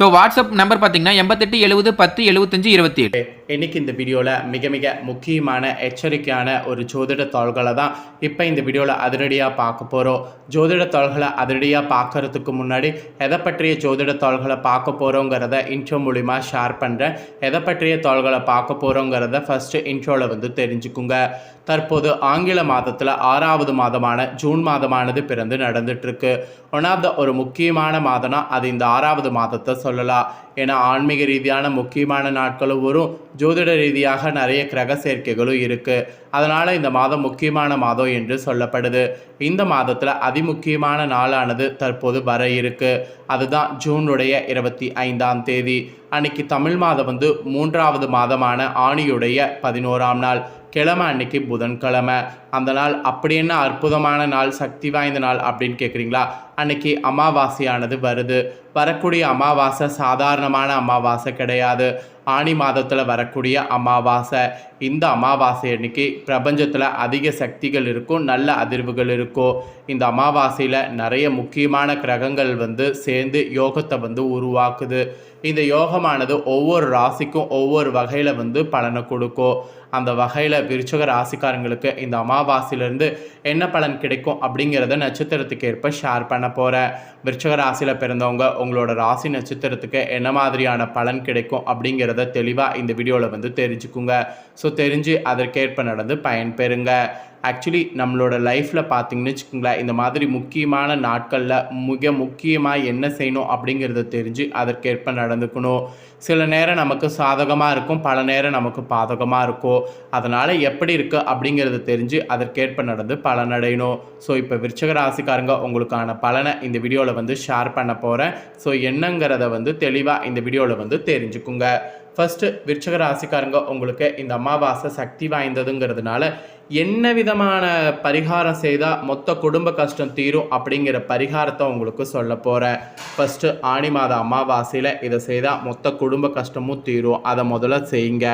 So WhatsApp number பார்த்தீங்கன்னா எண்பத்தெட்டு எழுபது பத்து எழுபத்தஞ்சு இருபத்தி ஏழு இன்னைக்கு இந்த வீடியோவில் மிக மிக முக்கியமான எச்சரிக்கையான ஒரு ஜோதிட தாள்களை தான் இப்போ இந்த வீடியோவில் அதிரடியாக பார்க்க போகிறோம் ஜோதிட தாள்களை அதிரடியாக பார்க்கறதுக்கு முன்னாடி எதை பற்றிய ஜோதிட தாள்களை பார்க்க போகிறோங்கிறத இன்ட்ரோ மூலிமா ஷேர் பண்ணுறேன் எதை பற்றிய தாள்களை பார்க்க போகிறோங்கிறத ஃபஸ்ட்டு இன்ட்ரோவில் வந்து தெரிஞ்சுக்குங்க. தற்போது ஆங்கில மாதத்தில் ஆறாவது மாதமான ஜூன் மாதமானது பிறந்து நடந்துட்டுருக்கு ஒன் ஆஃப் த ஒரு முக்கியமான மாதம்னா அது இந்த ஆறாவது மாதத்தை சொல்லலாம் ஏன்னா ஆன்மீக ரீதியான முக்கியமான நாட்களும் வரும். ஜோதிட ரீதியாக நிறைய கிரக சேர்க்கைகளும் இருக்குது அதனால் இந்த மாதம் முக்கியமான மாதம் என்று சொல்லப்படுது. இந்த மாதத்தில் அதிமுக்கியமான நாளானது தற்போது வர இருக்குது அதுதான் ஜூனுடைய இருபத்தி ஐந்தாம் தேதி. அன்னைக்கு தமிழ் மாதம் வந்து மூன்றாவது மாதமான ஆணியுடைய பதினோராம் நாள். கிழமை அன்னைக்கு புதன்கிழமை. அந்த நாள் அப்படி என்ன அற்புதமான நாள் சக்தி வாய்ந்த நாள் அப்படின்னு கேட்குறீங்களா அன்னைக்கு அமாவாசையானது வருது. வரக்கூடிய அமாவாசை சாதாரணமான அமாவாசை கிடையாது. ஆணி மாதத்தில் வரக்கூடிய அமாவாசை. இந்த அமாவாசை அன்னைக்கு பிரபஞ்சத்தில் அதிக சக்திகள் இருக்கும் நல்ல அதிர்வுகள் இருக்கும். இந்த அமாவாசையில் நிறைய முக்கியமான கிரகங்கள் வந்து சேர்ந்து யோகத்தை வந்து உருவாக்குது. இந்த யோகமானது ஒவ்வொரு ராசிக்கும் ஒவ்வொரு வகையில் வந்து பலனை கொடுக்கும். அந்த வகையில் விருச்சக ராசிக்காரங்களுக்கு இந்த அமாவாசையிலேருந்து என்ன பலன் கிடைக்கும் அப்படிங்கிறத நட்சத்திரத்துக்கு ஏற்ப ஷேர் பண்ண போகிறேன் விருச்சக ராசியில் பிறந்தவங்க உங்களோட ராசி நட்சத்திரத்துக்கு என்ன மாதிரியான பலன் கிடைக்கும் அப்படிங்கிறத தெளிவாக இந்த வீடியோவில் வந்து தெரிஞ்சுக்குங்க. ஸோ தெரிஞ்சு அதற்கேற்ப நடந்து பயன்பெறுங்க. ஆக்சுவலி நம்மளோட லைஃப்பில் பார்த்திங்கன்னு வச்சுக்கோங்களேன் இந்த மாதிரி முக்கியமான நாட்களில் மிக முக்கியமாக என்ன செய்யணும் அப்படிங்கிறத தெரிஞ்சு அதற்கேற்ப நடந்துக்கணும். சில நேரம் நமக்கு சாதகமாக இருக்கும் பல நேரம் நமக்கு பாதகமாக இருக்கும். அதனால் எப்படி இருக்குது அப்படிங்கிறத தெரிஞ்சு அதற்கேற்ப நடந்து பலனடையணும். ஸோ இப்போ விருச்சக ராசிக்காரங்க உங்களுக்கான பலனை இந்த வீடியோவில் வந்து ஷேர் பண்ண போகிறேன் ஸோ என்னங்கிறத வந்து தெளிவாக இந்த வீடியோவில் வந்து தெரிஞ்சுக்குங்க. ஃபஸ்ட்டு விருச்சக ராசிக்காரங்க உங்களுக்கு இந்த அமாவாசை சக்தி வாய்ந்ததுங்கிறதுனால என்ன விதமான பரிகாரம் செய்தால் மொத்த குடும்ப கஷ்டம் தீரும் அப்படிங்கிற பரிகாரத்தை உங்களுக்கு சொல்ல போகிறேன் ஃபஸ்ட்டு ஆணி மாத அமாவாசையில் இதை செய்தால் மொத்த குடும்ப கஷ்டமும் தீரும். அதை முதல்ல செய்யுங்க.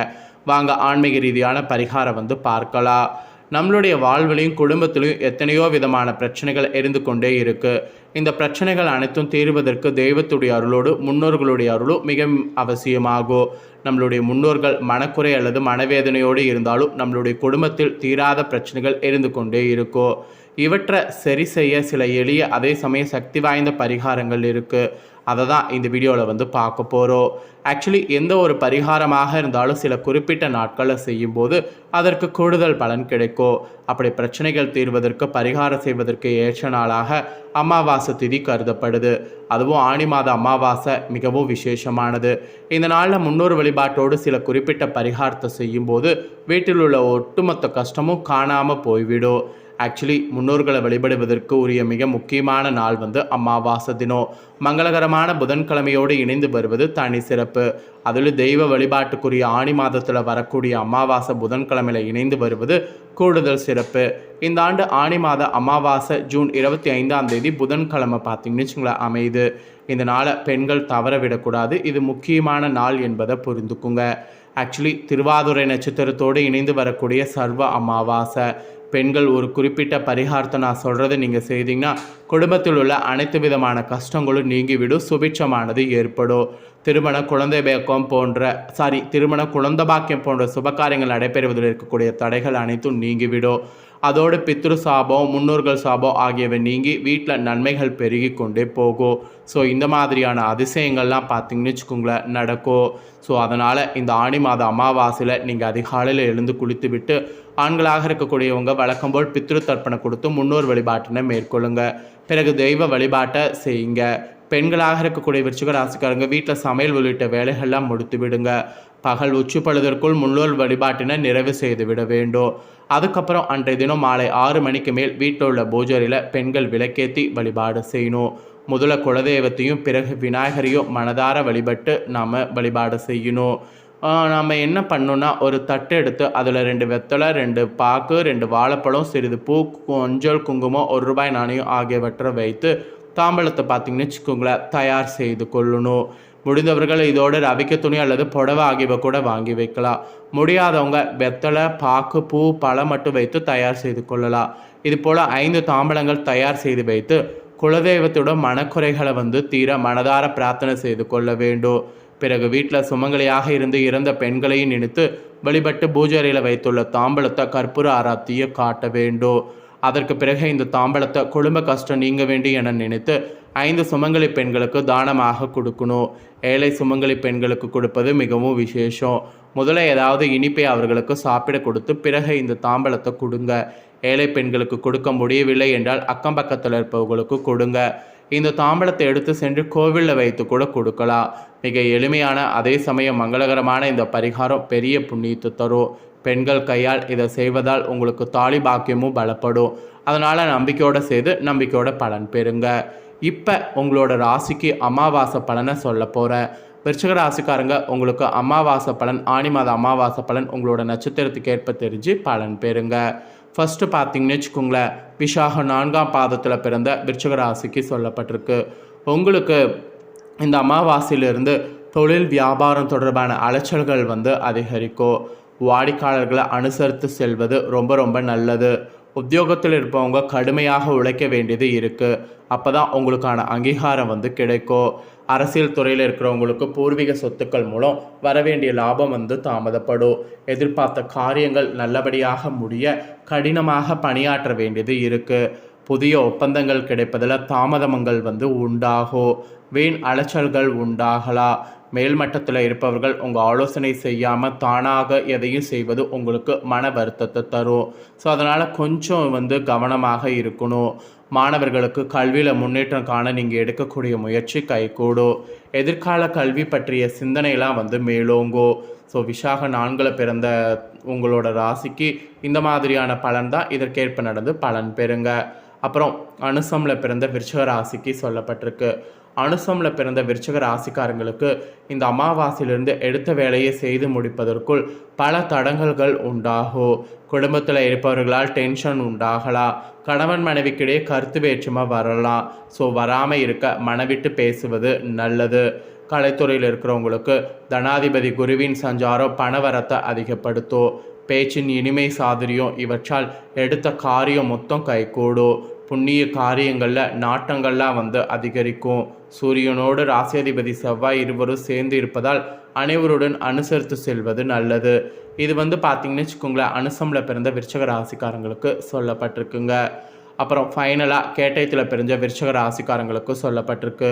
வாங்க ஆன்மீக ரீதியான பரிகாரம் வந்து பார்க்கலாம். நம்மளுடைய வாழ்விலையும் குடும்பத்திலையும் எத்தனையோ விதமான பிரச்சனைகள் இருந்து கொண்டே இருக்குது இந்த பிரச்சனைகள் அனைத்தும் தீர்வதற்கு தெய்வத்துடைய அருளோடு முன்னோர்களுடைய அருளும் மிக அவசியமாகும் நம்மளுடைய முன்னோர்கள் மனக்குறை அல்லது மனவேதனையோடு இருந்தாலும் நம்மளுடைய குடும்பத்தில் தீராத பிரச்சனைகள் இருந்து கொண்டே இருக்கும் இவற்றை சரி செய்ய சில எளிய அதே சமயம் சக்தி வாய்ந்த பரிகாரங்கள் இருக்குது அதை தான் இந்த வீடியோவில் வந்து பார்க்க போகிறோம் ஆக்சுவலி எந்த ஒரு பரிகாரமாக இருந்தாலும் சில குறிப்பிட்ட நாட்களை செய்யும்போது அதற்கு கூடுதல் பலன் கிடைக்கும். அப்படி பிரச்சனைகள் தீர்வதற்கு பரிகாரம் செய்வதற்கு ஏற்ற நாளாக அமாவாசை திதி கருதப்படுது. அதுவும் ஆணி மாத அமாவாசை மிகவும் விசேஷமானது. இந்த நாளில் முன்னோர் வழிபாட்டோடு சில குறிப்பிட்ட பரிகாரத்தை செய்யும்போது வீட்டில் உள்ள ஒட்டுமொத்த கஷ்டமும் காணாமல் போய்விடும். ஆக்சுவலி முன்னோர்களை வழிபடுவதற்கு உரிய மிக முக்கியமான நாள் வந்து அமாவாசை தினம். மங்களகரமான புதன்கிழமையோடு இணைந்து வருவது தனி சிறப்பு. அதில் தெய்வ வழிபாட்டுக்குரிய ஆணி மாதத்தில் வரக்கூடிய அமாவாசை புதன்கிழமையில் இணைந்து வருவது கூடுதல் சிறப்பு. இந்த ஆண்டு ஆணி மாத அமாவாசை ஜூன் இருபத்தி ஐந்தாம் தேதி புதன்கிழமை பார்த்தீங்கன்னு வச்சுங்களேன் அமையுது. இந்த நாளை பெண்கள் தவற விடக்கூடாது. இது முக்கியமான நாள் என்பதை புரிந்துக்குங்க. ஆக்சுவலி திருவாதுரை நட்சத்திரத்தோடு இணைந்து வரக்கூடிய சர்வ அமாவாசை. பெண்கள் ஒரு குறிப்பிட்ட பரிகாரத்தை நான் சொல்கிறத நீங்கள் செய்தீங்கன்னா குடும்பத்தில் உள்ள அனைத்து விதமான கஷ்டங்களும் நீங்கிவிடும் சுபிட்சமானது ஏற்படும். திருமண குழந்தை பேக்கம் போன்ற சாரி திருமண குழந்தை பாக்கியம் போன்ற சுபகாரியங்கள் நடைபெறுவதில் இருக்கக்கூடிய தடைகள் அனைத்தும் நீங்கிவிடும். அதோடு பித்ரு சாபம் முன்னோர்கள் சாபம் ஆகியவை நீங்கி வீட்டில் நன்மைகள் பெருகி கொண்டே போகும் ஸோ இந்த மாதிரியான அதிசயங்கள்லாம் பார்த்தீங்கன்னு வச்சுக்கோங்களேன் நடக்கும் ஸோ அதனால் இந்த ஆணி மாத அமாவாசையில் நீங்கள் அதிகாலையில் எழுந்து குளித்து விட்டு ஆண்களாக இருக்கக்கூடியவங்க வழக்கம் போல் பித்ரு தர்ப்பணம் கொடுத்து முன்னோர் வழிபாட்டினை மேற்கொள்ளுங்க. பிறகு தெய்வ வழிபாட்டை செய்யுங்க. பெண்களாக இருக்கக்கூடிய விருச்சிக ராசிக்காரங்க வீட்டில் சமையல் உள்ளிட்ட வேலைகள்லாம் முடித்து விடுங்க பகல் உச்சி பொழுதற்குள் முன்னோர் வழிபாட்டினை நிறைவு செய்து விட வேண்டும். அதுக்கப்புறம் அன்றைய தினம் மாலை ஆறு மணிக்கு மேல் வீட்டில் உள்ள பூஜையில் பெண்கள் விளக்கேற்றி வழிபாடு செய்யணும். முதல்ல குலதெய்வத்தையும் பிறகு விநாயகரையும் மனதார வழிபட்டு நாம் வழிபாடு செய்யணும். நம்ம என்ன பண்ணோன்னா ஒரு தட்டு எடுத்து அதில் ரெண்டு வெத்தலை ரெண்டு பாக்கு ரெண்டு வாழைப்பழம் சிறிது பூ கொஞ்சல் குங்குமம் ஒரு ரூபாய் நாணயம் ஆகியவற்றை வைத்து தாம்பழத்தை பார்த்தீங்கன்னு வச்சுக்கோங்களேன் தயார் செய்து கொள்ளணும். முடிந்தவர்கள் இதோடு ரவிக்க துணி அல்லது புடவை ஆகியவை கூட வாங்கி வைக்கலாம். முடியாதவங்க வெத்தலை பாக்கு பூ பழம் மட்டும் வைத்து தயார் செய்து கொள்ளலாம். இது போல் ஐந்து தாம்பலங்கள் தயார் செய்து வைத்து குலதெய்வத்தோட மனக்குறைகளை வந்து தீர மனதார பிரார்த்தனை செய்து கொள்ள வேண்டும். பிறகு வீட்டில் சுமங்கலியாக இருந்து இறந்த பெண்களையும் நினைத்து வழிபட்டு பூஜையில் வைத்துள்ள தாம்பலத்தை கற்பூர ஆராத்தியை காட்ட வேண்டும். அதற்கு பிறகு இந்த தாம்பலத்தை குடும்ப கஷ்டம் நீங்க வேண்டி என நினைத்து ஐந்து சுமங்கலி பெண்களுக்கு தானமாக கொடுக்கணும். ஏழை சுமங்கலி பெண்களுக்கு கொடுப்பது மிகவும் விசேஷம். முதல்ல ஏதாவது இனிப்பை அவர்களுக்கு சாப்பிட கொடுத்து பிறகு இந்த தாம்பலத்தை கொடுங்க. ஏழை பெண்களுக்கு கொடுக்க முடியவில்லை என்றால் அக்கம் பக்கத்தில் இருப்பவர்களுக்கு கொடுங்க. இந்த தாம்பலத்தை எடுத்து சென்று கோவிலில் வைத்து கூட கொடுக்கலாம். மிக எளிமையான அதே சமயம் மங்களகரமான இந்த பரிகாரம் பெரிய புண்ணியத்தை தரும். பெண்கள் கையால் இதை செய்வதால் உங்களுக்கு தாலி பாக்கியமும் பலப்படும். அதனால் நம்பிக்கையோடு செய்து நம்பிக்கையோட பலன் பெறுங்க. இப்போ உங்களோட ராசிக்கு அமாவாசை பலனை சொல்ல போகிறேன் விருச்சக ராசிக்காரங்க உங்களுக்கு அமாவாசை பலன் ஆனி மாத அமாவாசை பலன் உங்களோட நட்சத்திரத்துக்கு ஏற்ப தெரிஞ்சு பலன் பெறுங்க. ஃபஸ்ட்டு பார்த்தீங்கன்னு வச்சுக்கோங்களேன் விஷாக நான்காம் பாதத்தில் பிறந்த விருச்சக ராசிக்கு சொல்லப்பட்டிருக்கு. உங்களுக்கு இந்த அமாவாசையிலிருந்து தொழில் வியாபாரம் தொடர்பான அலைச்சல்கள் வந்து அதிகரிக்கும். வாடிக்கையாளர்களை அனுசரித்து செல்வது ரொம்ப ரொம்ப நல்லது. உத்தியோகத்தில் இருப்பவங்க கடுமையாக உழைக்க வேண்டியது இருக்குது அப்போ தான் உங்களுக்கான அங்கீகாரம் வந்து கிடைக்கும். அரசியல் துறையில் இருக்கிறவங்களுக்கு பூர்வீக சொத்துக்கள் மூலம் வரவேண்டிய லாபம் வந்து தாமதப்படும். எதிர்பார்த்த காரியங்கள் நல்லபடியாக முடிய கடினமாக பணியாற்ற வேண்டியது இருக்குது புதிய ஒப்பந்தங்கள் கிடைப்பதில் தாமதங்கள் வந்து உண்டாகும். வீண் அலைச்சல்கள் உண்டாகலாம். மேல்மட்டத்தில் இருப்பவர்கள் உங்கள் ஆலோசனை செய்யாமல் தானாக எதையும் செய்வது உங்களுக்கு மன வருத்தத்தை தரும். ஸோ அதனால் கொஞ்சம் வந்து கவனமாக இருக்கணும். மாணவர்களுக்கு கல்வியில் முன்னேற்றம் காண நீங்கள் எடுக்கக்கூடிய முயற்சி கைகூடும். எதிர்கால கல்வி பற்றிய சிந்தனையெல்லாம் வந்து மேலோங்கும். ஸோ விஷாக நான்கில் பிறந்த உங்களோட ராசிக்கு இந்த மாதிரியான பலன் தான். இதற்கேற்ப நடந்து பலன் பெறுங்க. அப்புறம் அனுசமில் பிறந்த விருச்சக ராசிக்கு சொல்லப்பட்டிருக்கு. அனுசமில் பிறந்த விருச்சக ராசிக்காரங்களுக்கு இந்த அமாவாசையிலிருந்து எடுத்த வேலையை செய்து முடிப்பதற்குள் பல தடங்கல்கள் உண்டாகும். குடும்பத்தில் இருப்பவர்களால் டென்ஷன் உண்டாகலாம். கணவன் மனைவிக்கிடையே கருத்து வேற்றுமை வரலாம். ஸோ வராமல் இருக்க மனவிட்டு பேசுவது நல்லது. கலைத்துறையில் இருக்கிறவங்களுக்கு தனாதிபதி குருவின் சஞ்சாரம் பணவரத்தை அதிகப்படுத்தும். பேச்சின் இனிமை சாதுரியம் இவற்றால் எடுத்த காரியம் மொத்தம் கைகூடும் புண்ணிய காரியங்களில் நாட்டங்கள்லாம் வந்து அதிகரிக்கும். சூரியனோடு ராசியாதிபதி செவ்வாய் இருவரும் சேர்ந்து இருப்பதால் அனைவருடன் அனுசரித்து செல்வது நல்லது. இது வந்து பார்த்தீங்கன்னு வச்சுக்கோங்களேன் அனுசமில் பிறந்த விருச்சக ராசிக்காரங்களுக்கு சொல்லப்பட்டிருக்குங்க. அப்புறம் ஃபைனலாக கேட்டயத்தில் பிரிஞ்ச விருச்சக ராசிக்காரங்களுக்கு சொல்லப்பட்டிருக்கு.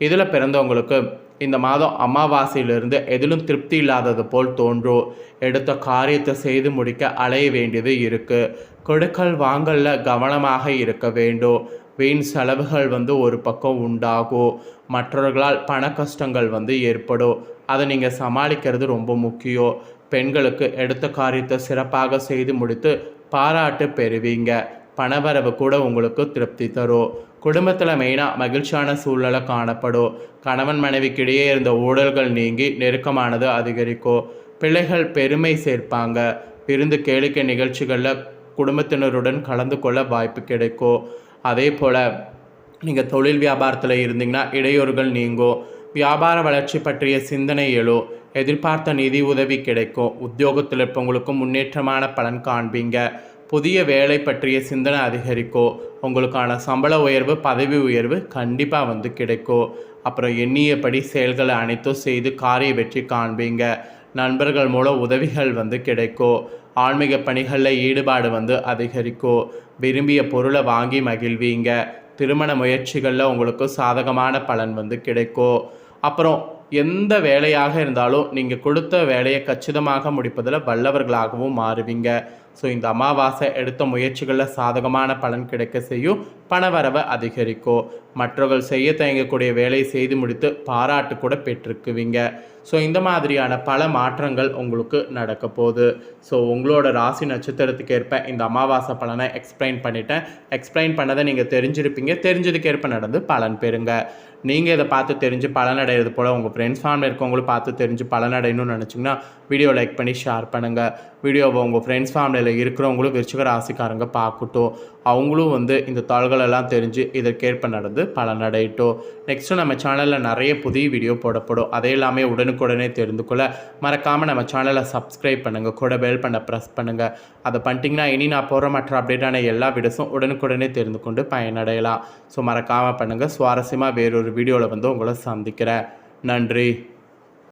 இதில் பிறந்தவங்களுக்கு இந்த மாதம் அமாவாசையிலிருந்து எதிலும் திருப்தி இல்லாதது போல் தோன்றும் எடுத்த காரியத்தை செய்து முடிக்க அலைய வேண்டியது இருக்குது கொடுக்கல் வாங்கலில் கவனமாக இருக்க வேண்டும் வீண் செலவுகள் வந்து ஒரு பக்கம் உண்டாகும் மற்றவர்களால் பண கஷ்டங்கள் வந்து ஏற்படும் அதை நீங்கள் சமாளிக்கிறது ரொம்ப முக்கியம் பெண்களுக்கு எடுத்த காரியத்தை சிறப்பாக செய்து முடித்து பாராட்டு பெறுவீங்க. பணவரவு கூட உங்களுக்கு திருப்தி தரும் குடும்பத்தில் மெயினாக மகிழ்ச்சியான சூழ்நிலை காணப்படும் கணவன் மனைவிக்கிடையே இருந்த ஊழல்கள் நீங்கி நெருக்கமானது அதிகரிக்கும் பிள்ளைகள் பெருமை சேர்ப்பாங்க. விருந்து கேளிக்கை நிகழ்ச்சிகளில் குடும்பத்தினருடன் கலந்து கொள்ள வாய்ப்பு கிடைக்கும் அதே போல் நீங்கள் தொழில் வியாபாரத்தில் இருந்தீங்கன்னா இடையூறுகள் நீங்கும் வியாபார வளர்ச்சி பற்றிய சிந்தனை எழும் எதிர்பார்த்த நிதி உதவி கிடைக்கும் உத்தியோகத்தில் இருப்பவங்களுக்கும் முன்னேற்றமான பலன் காண்பீங்க. புதிய வேலை பற்றிய சிந்தனை அதிகரிக்கும் உங்களுக்கான சம்பள உயர்வு பதவி உயர்வு கண்டிப்பாக வந்து கிடைக்கும் அப்புறம் எண்ணியபடி செயல்களை அனைத்தும் செய்து காரிய வெற்றி காண்பீங்க. நண்பர்கள் மூலம் உதவிகள் வந்து கிடைக்கும் ஆன்மீக பணிகளில் ஈடுபாடு வந்து அதிகரிக்கும் விரும்பிய பொருளை வாங்கி மகிழ்வீங்க. திருமண முயற்சிகளில் உங்களுக்கு சாதகமான பலன் வந்து கிடைக்கும் அப்புறம் எந்த வேலையாக இருந்தாலும் நீங்கள் கொடுத்த வேலையை கச்சிதமாக முடிப்பதில் வல்லவர்களாகவும் மாறுவீங்க. ஸோ இந்த அமாவாசை எடுத்த முயற்சிகளில் சாதகமான பலன் கிடைக்க செய்யும் பணவரவை அதிகரிக்கும். மற்றவர்கள் செய்ய தயங்கக்கூடிய வேலையை செய்து முடித்து பாராட்டு கூட பெற்றிருக்குவீங்க. ஸோ இந்த மாதிரியான பல மாற்றங்கள் உங்களுக்கு நடக்க போகுது. ஸோ உங்களோட ராசி நட்சத்திரத்துக்கு ஏற்ப இந்த அமாவாசை பலனை எக்ஸ்பிளைன் பண்ணிட்டேன். எக்ஸ்பிளைன் பண்ணதை நீங்கள் தெரிஞ்சிருப்பீங்க. தெரிஞ்சதுக்கேற்ப நடந்து பலன் பெறுங்க. நீங்கள் இதை பார்த்து தெரிஞ்சு பலனடைகிறது போல் உங்கள் ஃப்ரெண்ட்ஸ் ஃபேமிலி இருக்கவங்களும் பார்த்து தெரிஞ்சு பலனடையணும்னு நினச்சிங்கன்னா வீடியோ லைக் பண்ணி ஷேர் பண்ணுங்கள் வீடியோவை உங்கள் ஃப்ரெண்ட்ஸ் ஃபேமிலியில் இருக்கிறவங்களும் விருச்சிக ராசிக்காரங்க பார்க்கட்டும். அவங்களும் வந்து இந்த தாள்களெல்லாம் தெரிஞ்சு இதற்கேற்ப நடந்து பலனடையட்டும் நெக்ஸ்ட்டு நம்ம சேனலில் நிறைய புதிய வீடியோ போடப்படும். அதை எல்லாமே உடனுக்குடனே தெரிந்து கொள்ள மறக்காமல் நம்ம சேனலை சப்ஸ்கிரைப் பண்ணுங்கள் கூட பெல் பண்ண ப்ரெஸ் பண்ணுங்கள் அதை பண்ணிட்டீங்கன்னா இனி நான் போகிற மற்ற அப்டேட்டான எல்லா வீடியோஸும் உடனுக்குடனே தெரிந்து கொண்டு பயனடையலாம். ஸோ மறக்காமல் பண்ணுங்கள் சுவாரஸ்யமாக வேறொரு வீடியோவில் வந்து உங்களை சந்திக்கிறேன். நன்றி.